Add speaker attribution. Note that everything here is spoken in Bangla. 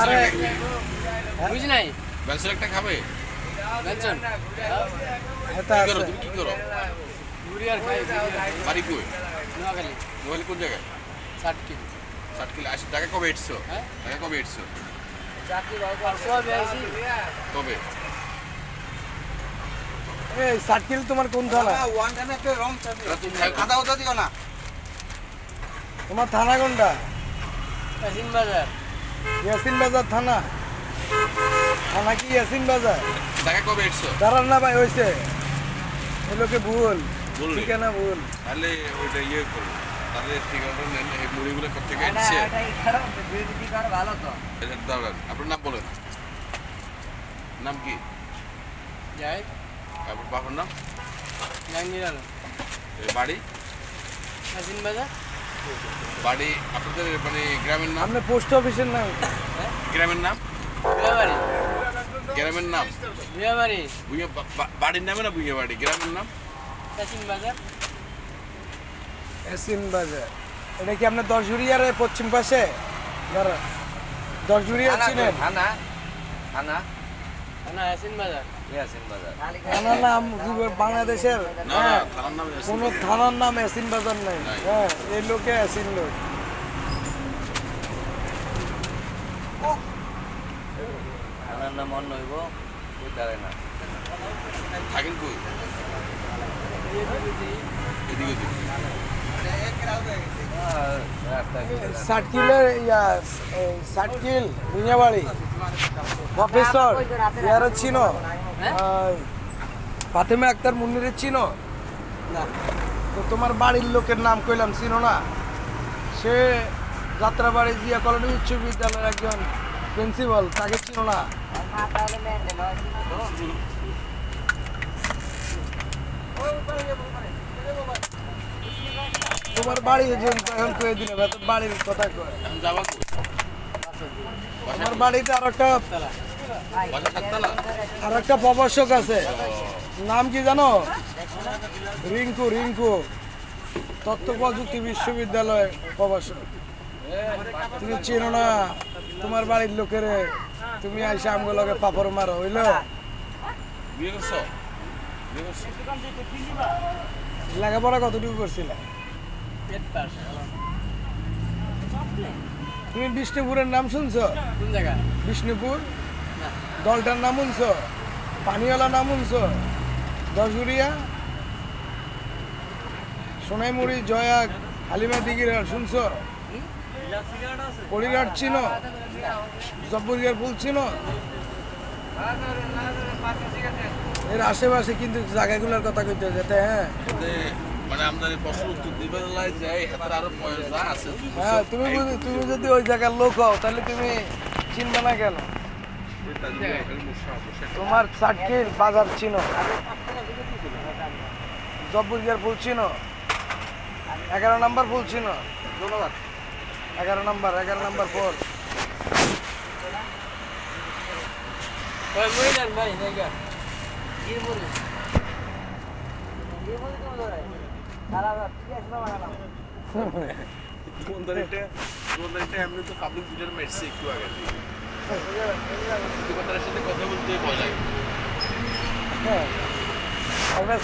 Speaker 1: আরে
Speaker 2: বুঝি নাই?
Speaker 3: একটা খাবে? করো তুমি কি করো?
Speaker 2: বুড়িয়ার খাই
Speaker 3: বাড়ি কই?
Speaker 2: নোয়াখালী।
Speaker 3: মোবাইল কোন জায়গায়?
Speaker 2: ষাট কিলো
Speaker 3: ষাট কিলো টাকা কবে এসছো?
Speaker 2: হ্যাঁ?
Speaker 3: টাকা কবে এসছো? কবে
Speaker 1: এই সার্কিল তোমার কোন থানা?
Speaker 3: এটা তুমি থাকো।
Speaker 1: তোমার থানা কোনটা?
Speaker 2: বাজার
Speaker 1: ইয়াসিন বাজার থানা। থানা কি ইয়াসিন বাজার?
Speaker 3: টাকা কবে এসছো?
Speaker 1: দাঁড়ান না ভাই হয়েছে এগুলোকে ভুল। ঠিকানা ভুল।
Speaker 3: তাহলে ওইটা ইয়ে করো। তাহলে ঠিকানাটা নেন এই মুড়িগুলো কোথেকে এসছে?
Speaker 2: ভালো তো।
Speaker 3: দাঁড়ান আপনার নাম বলেন। নাম কি?
Speaker 2: যাই
Speaker 3: আপনার বাবার নাম?
Speaker 2: জাহাঙ্গীর
Speaker 3: বাড়ি?
Speaker 2: কাশিম বাজার।
Speaker 3: বাড়ি আপনাদের মানে গ্রামের নাম?
Speaker 1: আপনি পোস্ট অফিসের নাম
Speaker 3: গ্রামের নাম?
Speaker 2: বিয়াবাড়ি
Speaker 3: গ্রামের নাম?
Speaker 2: বিয়াবাড়ি
Speaker 3: ভুইয়া বা- বা- বাড়ির নামে না ভুইয়া বাড়ি গ্রামের নাম?
Speaker 2: কাশিম বাজার।
Speaker 1: বাজার। এটা কি আপনার দশজুরিয়ার পশ্চিম পাশে? দশজুরিয়া চিনেন?
Speaker 4: থানা। থানা।
Speaker 2: থানা
Speaker 4: ইয়াসিন বাজার।
Speaker 1: থানার নাম বাংলাদেশের?
Speaker 3: না না
Speaker 1: হ্যাঁ।
Speaker 3: থানার নাম
Speaker 1: কোন থানার নাম ইয়াসিন বাজার নাই। হ্যাঁ এই লোকে ইয়াসিন লোক।
Speaker 4: থানার নাম অন্য হইব বুঝতে না।
Speaker 3: থাকেন কই? এদিকে ওদিকে।
Speaker 4: রাস্তা
Speaker 1: সার্কিলের ইয়া এই মিয়াবাড়ি। প্রফেসর ইয়ারে চিনো? আহ, ফাতেমা আক্তার মুন্নিরের চিনো?
Speaker 2: না।
Speaker 1: তো তোমার বাড়ির লোকের নাম কইলাম চিনো না? সে যাত্রাবাড়ি জিয়া কলোনি উচ্চ বিদ্যালয়ের একজন প্রিন্সিপাল তাকে চিনো না? তোমার বাড়ি যে এখন কয়ে দিলে বাড়ির কথা কয়।
Speaker 3: কই?
Speaker 1: বাড়িতে আর একটা আর একটা প্রবাসক আছে। নাম কি জানো? রিঙ্কু রিঙ্কু। তথ্য প্রযুক্তি বিশ্ববিদ্যালয় প্রবাসক তুমি চেনো না তোমার বাড়ির লোকেরে তুমি আইসা আমগুলোকে পাপড় মারো হইল লেখাপড়া কতটুকু করছিলে? তুমি বিষ্ণুপুরের নাম শুনছো? বিষ্ণুপুর? দলটার নাম শুনছো? পানিওয়ালা নাম শুনছো? দশগুড়িয়া? সোনাইমুড়ি জয়া হালিমা দিঘির শুনছো? কড়িঘাট চিনো? জব্বরিয়ার ফুল চিনো? এর আশেপাশে কিন্তু জায়গাগুলোর কথা কইতে যেতে হ্যাঁ?
Speaker 3: মানে আমাদের প্রশ্ন উত্তর দিবে যায় হাতের আরও পয়সা আছে
Speaker 1: হ্যাঁ তুমি যদি তুমি যদি ওই জায়গার লোক হও তাহলে তুমি চিনবে না কেন? তোমার সার্কিল বাজার চিনো। জব্বরিয়ার ফুল চিনো। এগারো নাম্বার ফুল চিনো। ধন্যবাদ। এগারো নাম্বার এগারো নাম্বার ফোর
Speaker 2: ওই মুড়ি
Speaker 3: দোকানদারিটা এমনি তো পাবলিক দুজন মেরছে একটু আগে। কথার সাথে কথা বলতে ভয় লাগে।
Speaker 1: হ্যাঁ আমরা